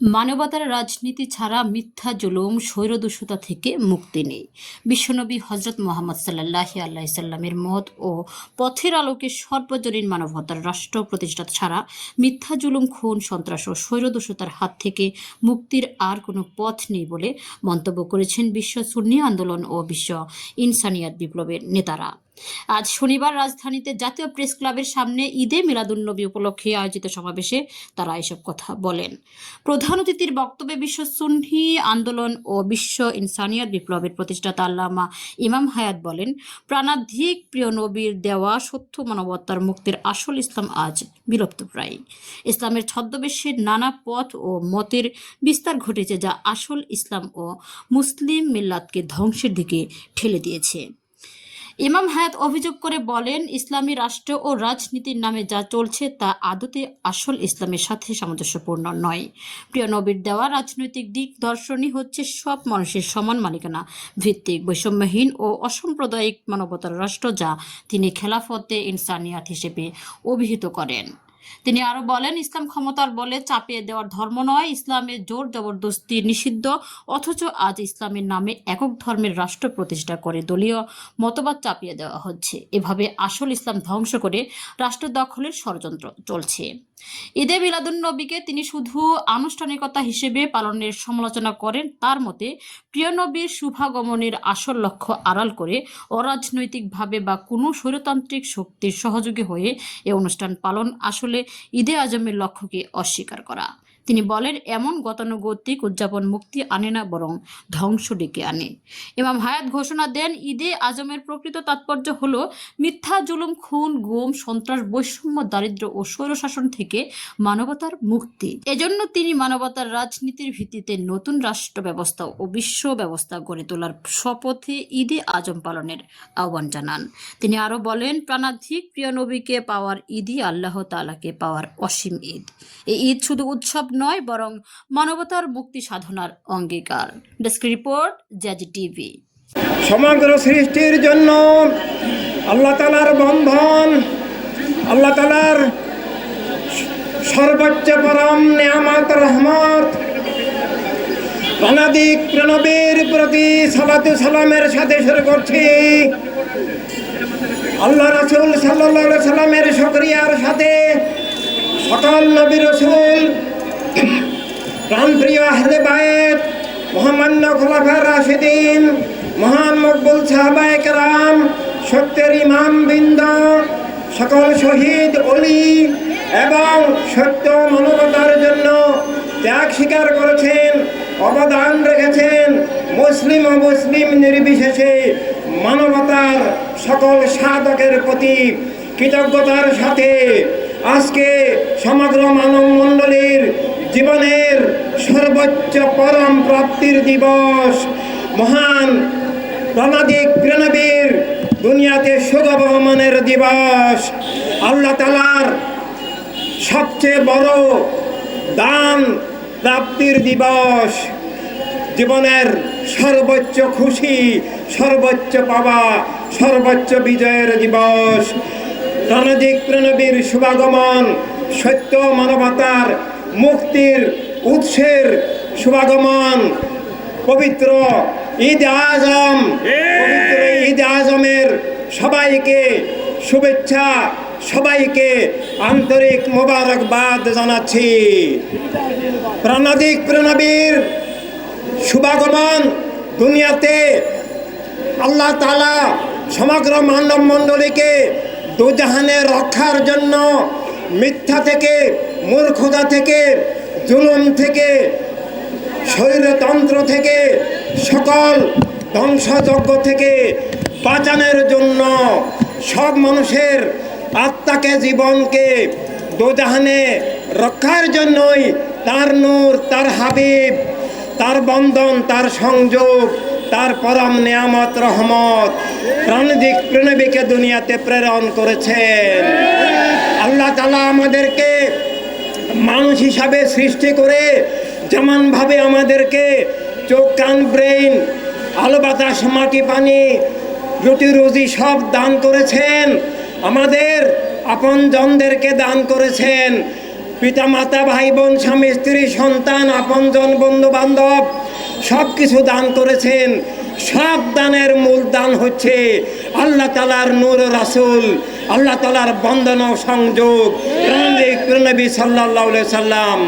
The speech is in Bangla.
মানবতার রাজনীতি ছাড়া মিথ্যা জুলুম, স্বৈরদূষতা থেকে মুক্তি নেই। বিশ্বনবী হজরত মোহাম্মদ সাল্লাহ আল্লাহ সাল্লামের মত ও পথের আলোকে সর্বজনীন মানবতার রাষ্ট্র প্রতিষ্ঠা ছাড়া মিথ্যা জুলুম, খুন, সন্ত্রাস ও স্বৈরদূষতার হাত থেকে মুক্তির আর কোনো পথ নেই বলে মন্তব্য করেছেন বিশ্ব সুন্নি আন্দোলন ও বিশ্ব ইনসানিয়াত বিপ্লবের নেতারা। আজ শনিবার রাজধানীতে জাতীয় প্রেস ক্লাবের সামনে ঈদে মিলাদুন্নবী উপলক্ষে আয়োজিত সমাবেশে তারা এসব কথা বলেন। প্রধান অতিথির বক্তব্যে বিশ্ব সুন্নি আন্দোলন ও বিশ্ব ইনসানিয়াত বিপ্লবের প্রতিষ্ঠাতা আল্লামা ইমাম হায়াত বলেন, প্রাণাধিক প্রিয় নবীর দেওয়া সত্য মানবতার মুক্তির আসল ইসলাম আজ বিলুপ্তপ্রায় ইসলামের ছদ্মবেশের নানা পথ ও মতের বিস্তার ঘটেছে যা আসল ইসলাম ও মুসলিম মিল্লাতকে ধ্বংসের দিকে ঠেলে দিয়েছে। ইমাম হায়াত অভিযোগ করে বলেন, ইসলামী রাষ্ট্র ও রাজনীতির নামে যা চলছে তা আদতে আসল ইসলামের সাথে সামঞ্জস্যপূর্ণ নয়। প্রিয় নবীর দেওয়া রাজনৈতিক দিক দর্শনই হচ্ছে সব মানুষের সমান মালিকানা ভিত্তিক বৈষম্যহীন ও অসাম্প্রদায়িক মানবতার রাষ্ট্র যা তিনি খেলাফতে ইনসানিয়াত হিসেবে অভিহিত করেন। তিনি আরও বলেন, ইসলাম ক্ষমতার বলে চাপিয়ে দেওয়ার ধর্ম নয় ইসলামের জোর জবরদস্তি নিষিদ্ধ, অথচ আজ ইসলামের নামে একক ধর্মের রাষ্ট্র প্রতিষ্ঠা করে দলীয় মতবাদ চাপিয়ে দেওয়া হচ্ছে। এভাবে আসল ইসলাম ধ্বংস করে রাষ্ট্র দখলের ষড়যন্ত্র চলছে। ঈদে মিলাদুন নবীকে তিনি শুধু আনুষ্ঠানিকতা হিসেবে পালনের সমালোচনা করেন, তার মতে প্রিয় নবীর শুভাগমনের আসল লক্ষ্য আড়াল করে অরাজনৈতিকভাবে বা কোনো স্বৈরতান্ত্রিক শক্তির সহযোগী হয়ে এ অনুষ্ঠান পালন আসলে ঈদে আজমের লক্ষ্যকে অস্বীকার করা তিনি বলেন, এমন গতানুগতিক উদযাপন মুক্তি আনে না, বরং ধ্বংস ডেকে আনে। ইমাম হায়াত ঘোষণা দেন, ঈদে আজমের প্রকৃত তাৎপর্য হল মিথ্যা, জুলুম, খুন, গুম, সন্ত্রাস, বৈষম্য, দারিদ্র ও স্বৈরশাসন থেকে মানবতার মুক্তি। এজন্য তিনি মানবতার রাজনীতির ভিত্তিতে নতুন রাষ্ট্র ব্যবস্থা ও বিশ্ব ব্যবস্থা গড়ে তোলার শপথে ঈদে আজম পালনের আহ্বান জানান। তিনি আরও বলেন, প্রাণাধিক প্রিয় নবীকে পাওয়ার ঈদই আল্লাহ তাআলাকে পাওয়ার অসীম ঈদ। এই ঈদ শুধু উৎসব নয়, বরং মানবতার মুক্তি সাধনার অঙ্গীকার। Desk report Jazz TV. সমগ্র সৃষ্টির জন্য আল্লাহ তালার বন্ধন, আল্লাহ তালার সর্বোচ্চ পরম নিয়ামত, রহমত, অনাদিক প্রণবীর প্রতি সালাতু সালামের সাথে শুরু করছি। আল্লাহ রসুল সাল্লাহ সাল্লামের সক্রিয়ার সাথে সকল নবী রসুল প্রাণপ্রিয় আহলে মহামান্য খোলাফার রাশিদিন, মহান মকবুল সাহাবায়ে কেরাম, সত্যের ইমাম সকল শহীদ অলি এবং সত্য মানবতার জন্য ত্যাগ স্বীকার করেছেন, অবদান রেখেছেন মুসলিম ও মুসলিম নির্বিশেষে মানবতার সকল সাধকের প্রতি কৃতজ্ঞতার সাথে আজকে সমগ্র মানব মণ্ডলীর জীবনের সর্বোচ্চ পরম প্রাপ্তির দিবস। মহান প্রণাদিক প্রণবীর দুনিয়াতে সুগবহমানের দিবস। আল্লাহ তালার সবচেয়ে বড় দান প্রাপ্তির দিবস। জীবনের সর্বোচ্চ খুশি, সর্বোচ্চ পাওয়া, সর্বোচ্চ বিজয়ের দিবস। রণদিক প্রণবীর শুভাগমন সত্য মানবতার মুক্তির উৎসের শুভাগমন পবিত্র ঈদ আজম। ঈদ আজমের সবাইকে শুভেচ্ছা, সবাইকে আন্তরিক মোবারকবাদ জানাচ্ছি। প্রাণাদিক প্রণবীর শুভাগমন দুনিয়াতে আল্লাহ তালা সমগ্র মানব মণ্ডলীকে দুজাহানে রক্ষার জন্য মিথ্যা থেকে মূর্খতা থেকে, জুলুম থেকে শরীরতন্ত্র থেকে, সকল ধ্বংসযজ্ঞ থেকে বাঁচানোর জন্য সব মানুষের আত্মাকে, জীবনকে দোজাহানে রক্ষার জন্যই তার নূর, তার হাবিব, তার বন্ধন, তার সংযোগ, তার পরম নিয়ামত, রহমত প্রাণদিক প্রণবীকে দুনিয়াতে প্রেরণ করেছেন। আল্লাহ তালা আমাদেরকে মানুষ হিসাবে সৃষ্টি করে যেমনভাবে আমাদেরকে চোখ, কান, ব্রেইন, আলো, বাতাস, মাটি, পানি, রুটি, রুজি সব দান করেছেন। আমাদের আপন জনদেরকে দান করেছেন। পিতা মাতা ভাই বোন স্বামী, স্ত্রী, সন্তান আপনজন বন্ধু, বান্ধব সব কিছু দান করেছেন। সব দানের মূল দান হচ্ছে আল্লাহ তালার নূর রাসুল। আল্লাহ তালার বন্দন ও সংযোগ। সাল্লাহ সাল্লাম।